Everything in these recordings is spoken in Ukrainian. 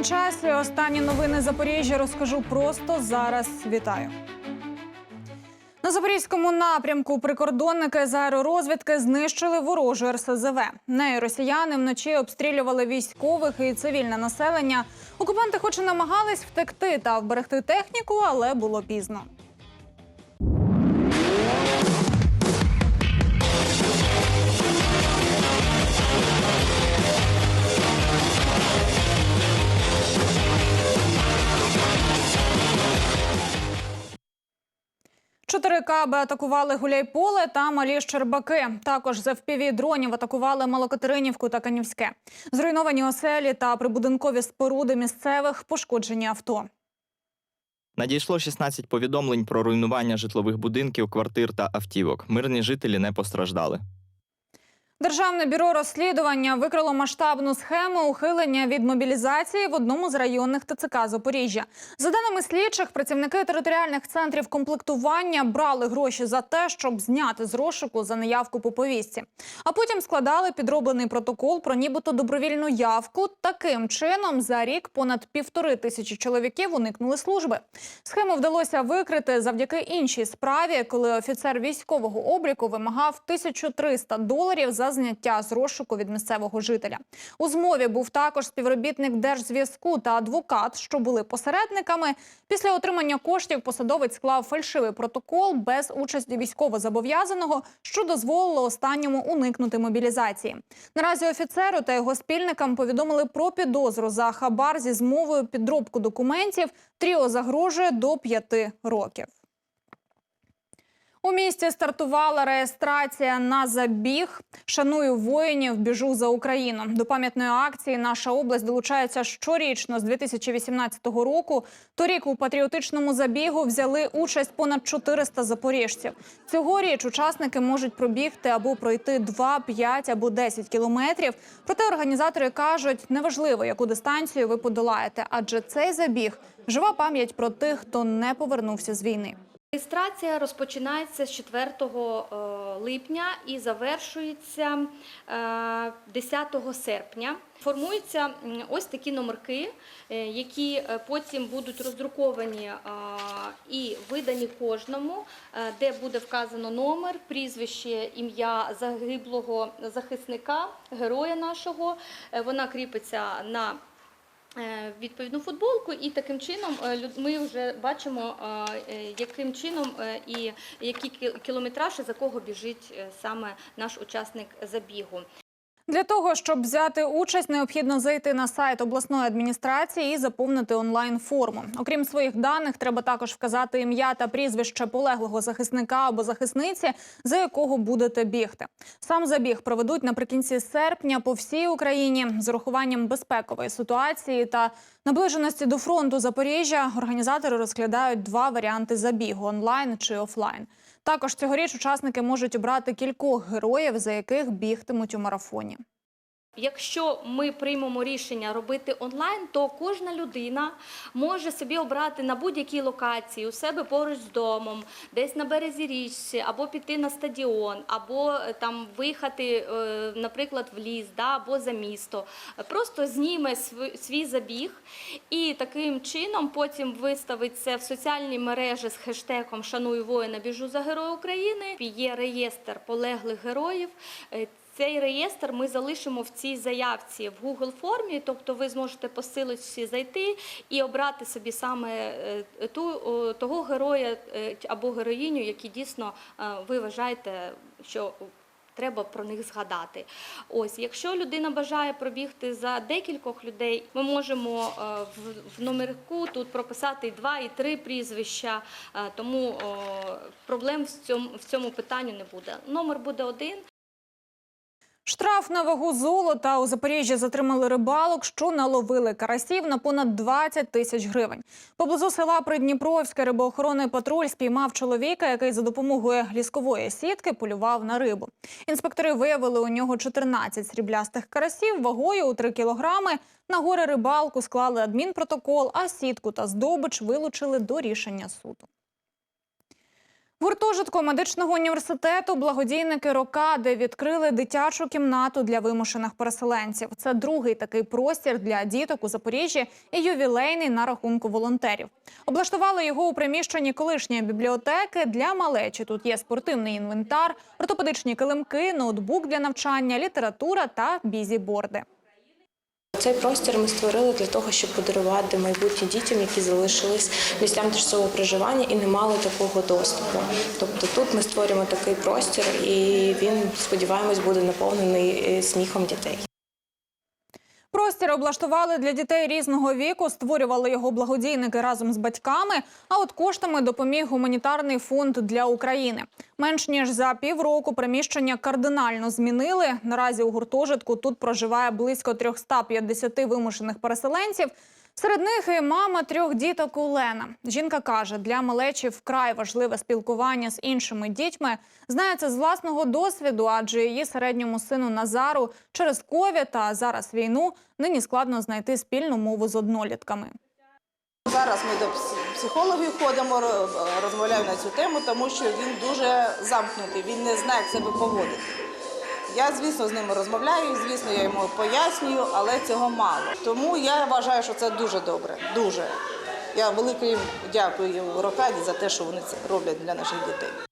На часі. Останні новини Запоріжжя розкажу просто зараз. Вітаю. На запорізькому напрямку прикордонники з аеророзвідки знищили ворожу РСЗВ. Нею росіяни вночі обстрілювали військових і цивільне населення. Окупанти, хоч і намагались втекти та вберегти техніку, але було пізно. Каби атакували Гуляйполе та Малі Щербаки. Також з FPV дронів атакували Малокатеринівку та Канівське. Зруйновані оселі та прибудинкові споруди місцевих пошкоджені авто. Надійшло 16 повідомлень про руйнування житлових будинків, квартир та автівок. Мирні жителі не постраждали. Державне бюро розслідування викрило масштабну схему ухилення від мобілізації в одному з районних ТЦК Запоріжжя. За даними слідчих, працівники територіальних центрів комплектування брали гроші за те, щоб зняти з розшуку за неявку по повістці, а потім складали підроблений протокол про нібито добровільну явку. Таким чином, за рік понад півтори тисячі чоловіків уникнули служби. Схему вдалося викрити завдяки іншій справі, коли офіцер військового обліку вимагав 1300 доларів за зняття з розшуку від місцевого жителя. У змові був також співробітник держзв'язку та адвокат, що були посередниками. Після отримання коштів посадовець склав фальшивий протокол без участі військовозобов'язаного, що дозволило останньому уникнути мобілізації. Наразі офіцеру та його спільникам повідомили про підозру за хабар зі змовою підробку документів. Тріо загрожує до п'яти років. У місті стартувала реєстрація на забіг. Шаную воїнів, біжу за Україну. До пам'ятної акції наша область долучається щорічно з 2018 року. Торік у патріотичному забігу взяли участь понад 400 запоріжців. Цьогоріч учасники можуть пробігти або пройти 2, 5 або 10 кілометрів. Проте організатори кажуть, неважливо, яку дистанцію ви подолаєте, адже цей забіг жива пам'ять про тих, хто не повернувся з війни. Реєстрація розпочинається з 4 е, липня і завершується е, 10 серпня. Формуються ось такі номерки, е, які е, потім будуть роздруковані е, і видані кожному, е, де буде вказано номер, прізвище, ім'я загиблого захисника, героя нашого. Е, Вона кріпиться на е, відповідну футболку, і таким чином е, ми вже бачимо, е, е, яким чином е, і який кі- кілометраж і за кого біжить е, саме наш учасник забігу. Для того, щоб взяти участь, необхідно зайти на сайт обласної адміністрації і заповнити онлайн-форму. Окрім своїх даних, треба також вказати ім'я та прізвище полеглого захисника або захисниці, за якого будете бігти. Сам забіг проведуть наприкінці серпня по всій Україні з урахуванням безпекової ситуації та наближеності до фронту Запоріжжя. Організатори розглядають два варіанти забігу онлайн чи офлайн. Також цьогоріч учасники можуть обрати кількох героїв, за яких бігтимуть у марафоні. Якщо ми приймемо рішення робити онлайн, то кожна людина може собі обрати на будь-якій локації у себе поруч з домом, десь на березі річці, або піти на стадіон, або е, там виїхати, е, наприклад, в ліс, да, або за місто. Просто зніме свій забіг і таким чином потім виставить це в соціальні мережі з хештегом Шаную воїна, біжу за героя України. Є реєстр полеглих героїв. Цей реєстр ми залишимо в цій заявці в Google формі, тобто ви зможете по силочці зайти і обрати собі саме е, ту, того героя е, або героїню, які дійсно е, ви вважаєте, що треба про них згадати. Ось, якщо людина бажає пробігти за декількох людей, ми можемо в, номерку тут прописати і два, і три прізвища, тому проблем в цьому, в цьому питанні не буде. Номер буде один. Штраф на вагу золота у Запоріжжі затримали рибалок, що наловили карасів на понад 20 тисяч гривень. Поблизу села Придніпровське рибоохоронний патруль спіймав чоловіка, який за допомогою ліскової сітки полював на рибу. Інспектори виявили у нього 14 сріблястих карасів вагою у 3 кілограми. На горе рибалку склали адмінпротокол, а сітку та здобич вилучили до рішення суду. В гуртожитку медичного університету благодійники Рокади відкрили дитячу кімнату для вимушених переселенців. Це другий такий простір для діток у Запоріжжі і ювілейний на рахунку волонтерів. Облаштували його у приміщенні колишньої бібліотеки для малечі. Тут є спортивний інвентар, ортопедичні килимки, ноутбук для навчання, література та бізіборди. Цей простір ми створили для того, щоб подарувати майбутнім дітям, які залишились місцям тимчасового проживання і не мали такого доступу. Тобто тут ми створюємо такий простір, і він, сподіваємось, буде наповнений е, сміхом дітей. Простір облаштували для дітей різного віку, створювали його благодійники разом з батьками. А от коштами допоміг гуманітарний фонд для України. Менш ніж за півроку приміщення кардинально змінили. Наразі у гуртожитку тут проживає близько 350 вимушених переселенців. Серед них і мама трьох діток Олена. Жінка каже, для малечі вкрай важливе спілкування з іншими дітьми. Знає це з власного досвіду, адже її середньому сину Назару через ковід та зараз війну нині складно знайти спільну мову з однолітками. Зараз ми до психологів ходимо, ро- розмовляємо на цю тему, тому що він дуже замкнутий, він не знає, як себе поводити. Я, звісно, з ними розмовляю, звісно, я йому пояснюю, але цього мало. Тому я вважаю, що це дуже добре. Дуже. Я велике їм дякую Рокаді за те, що вони це роблять для наших дітей.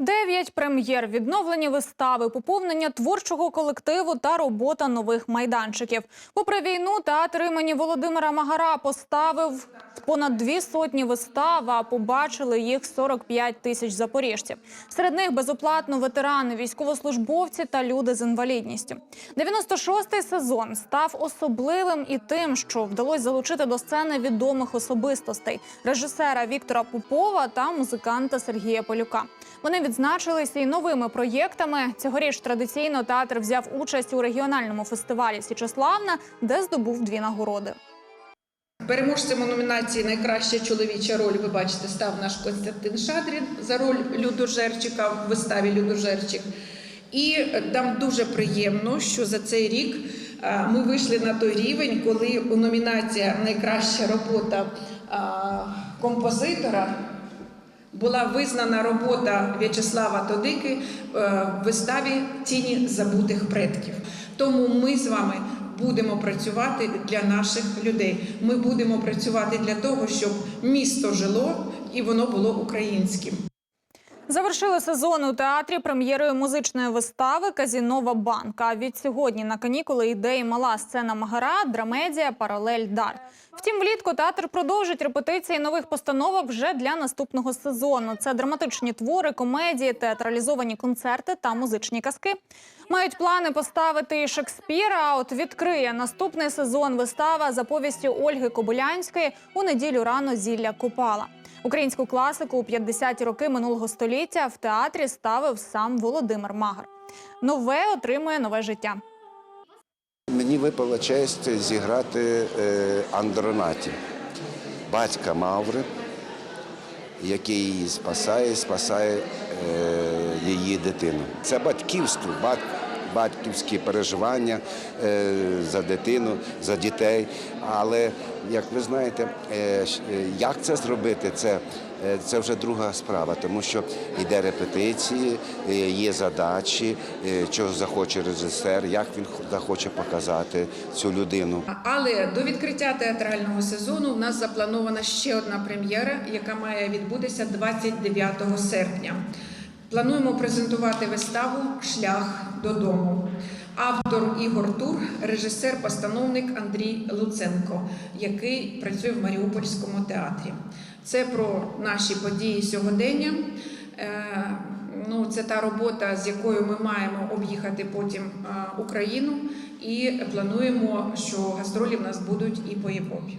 Дев'ять прем'єр, відновлені вистави, поповнення творчого колективу та робота нових майданчиків. Попри війну, театр імені Володимира Магара поставив понад дві сотні вистав, а побачили їх 45 тисяч запоріжців. Серед них безоплатно ветерани, військовослужбовці та люди з інвалідністю. 96-й сезон став особливим і тим, що вдалося залучити до сцени відомих особистостей режисера Віктора Попова та музиканта Сергія Полюка. Вони відзначилися і новими проєктами. Цьогоріч традиційно театр взяв участь у регіональному фестивалі Січеславна, де здобув дві нагороди. Переможцем у номінації Найкраща чоловіча роль, ви бачите, став наш Константин Шадрін за роль Людожерчика в виставі Людожерчик. І нам дуже приємно, що за цей рік е, ми вийшли на той рівень, коли у номінація Найкраща робота е, композитора була визнана робота В'ячеслава Тодики е, в виставі Тіні забутих предків. Тому ми з вами будемо працювати для наших людей. Ми будемо працювати для того, щоб місто жило і воно було українським. Завершили сезон у театрі прем'єрою музичної вистави Казінова банка. Від сьогодні на канікули йде і мала сцена Магара, драмедія, паралель дар. Втім, влітку театр продовжить репетиції нових постановок вже для наступного сезону. Це драматичні твори, комедії, театралізовані концерти та музичні казки. Мають плани поставити Шекспіра. А от відкриє наступний сезон вистава за повістю Ольги Кобилянської у неділю рано зілля Купала. Українську класику у 50-ті роки минулого століття в театрі ставив сам Володимир Магар. Нове отримує нове життя. Мені випала честь зіграти е, Андронаті, батька Маври, який її спасає, спасає е, її дитину. Це батьківство, бат, батьківські переживання е, за дитину, за дітей. Але, як ви знаєте, е, е, як це зробити, це, це вже друга справа, тому що йде репетиції, є задачі, чого захоче режисер, як він захоче показати цю людину. Але до відкриття театрального сезону в нас запланована ще одна прем'єра, яка має відбутися 29 серпня. Плануємо презентувати виставу Шлях додому. Автор Ігор Тур, режисер-постановник Андрій Луценко, який працює в Маріупольському театрі. Це про наші події сьогодення. Е, Ну, це та робота, з якою ми маємо об'їхати потім е, Україну, і плануємо, що гастролі в нас будуть і по Європі.